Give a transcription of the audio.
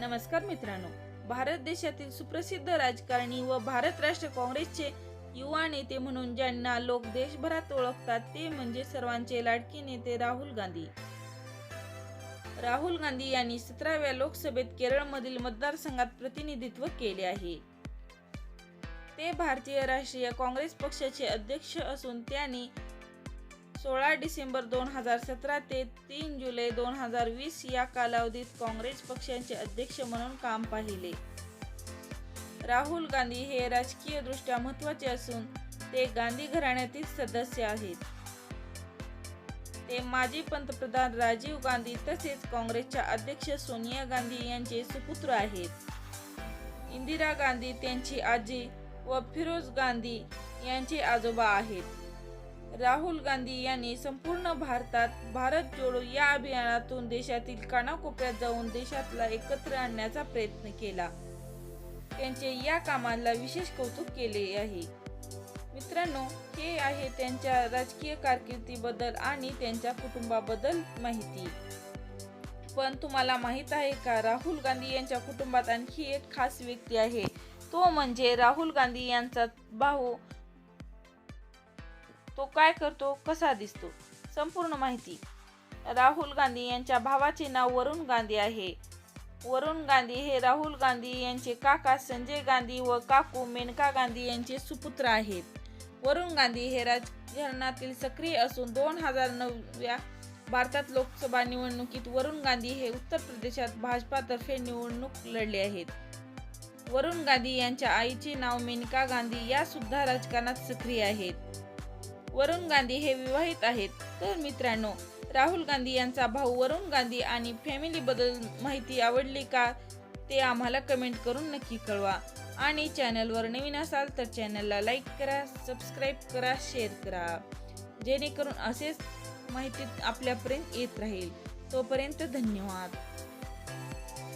नमस्कार मित्रांनो. भारत देशातील सुप्रसिद्ध राजकारणी व भारत राष्ट्र काँग्रेसचे युवा नेते म्हणून ज्यांना लोक देशभरात ओळखतात ते म्हणजे सर्वांचे लाडके नेते राहुल गांधी. राहुल गांधी यांनी सतराव्या लोकसभेत केरळमधील मतदारसंघात प्रतिनिधित्व केले आहे. ते भारतीय राष्ट्रीय काँग्रेस पक्षाचे अध्यक्ष असून त्यांनी सोळा डिसेंबर दोन हजार सतरा ते तीन जुलै दोन हजार वीस या कालावधीत काँग्रेस पक्षाचे अध्यक्ष म्हणून काम पाहिले. राहुल गांधी हे राजकीयदृष्ट्या महत्त्वाचे असून ते गांधी घराण्यातील सदस्य आहेत. ते माजी पंतप्रधान राजीव गांधी तसेच काँग्रेसच्या अध्यक्ष सोनिया गांधी यांचे सुपुत्र आहेत. इंदिरा गांधी त्यांची आजी व फिरोज गांधी यांचे आजोबा आहेत. राहुल गांधी यांनी संपूर्ण भारतात भारत जोडो या अभियानातून देशातील कानाकोपऱ्यात जाऊन देशातला एकत्र आणण्याचा प्रयत्न केला. त्यांचे या कामाला विशेष कौतुक केले आहे. मित्रांनो हे आहे त्यांच्या राजकीय कारकिर्दीबद्दल आणि त्यांच्या कुटुंबाबद्दल माहिती. पण तुम्हाला माहीत आहे का राहुल गांधी यांच्या कुटुंबात आणखी एक खास व्यक्ती आहे. तो म्हणजे राहुल गांधी यांचा भाऊ तो काय करतो कसा दिसतो? संपूर्ण माहिती. राहुल गांधी यांच्या भावाचे नाव वरुण गांधी आहे. वरुण गांधी हे राहुल गांधी यांचे काका संजय गांधी व काकू मेनका गांधी यांचे सुपुत्र आहेत. वरुण गांधी हे राजकारणातील सक्रिय असून दोन हजार नवव्या भारतात लोकसभा निवडणुकीत वरुण गांधी हे उत्तर प्रदेशात भाजपातर्फे निवडणूक लढले आहेत. वरुण गांधी यांच्या आईचे नाव मेनका गांधी या सुद्धा राजकारणात सक्रिय आहेत. वरुण गांधी हे विवाहित आहेत. तर मित्रांनो राहुल गांधी यांचा भाऊ वरुण गांधी आणि फॅमिलीबद्दल माहिती आवडली का ते आम्हाला कमेंट करून नक्की कळवा. आणि चॅनलवर नवीन असाल तर चॅनलला लाईक करा सबस्क्राईब करा शेअर करा. जेणेकरून असेच माहिती आपल्यापर्यंत येत राहील. तोपर्यंत धन्यवाद.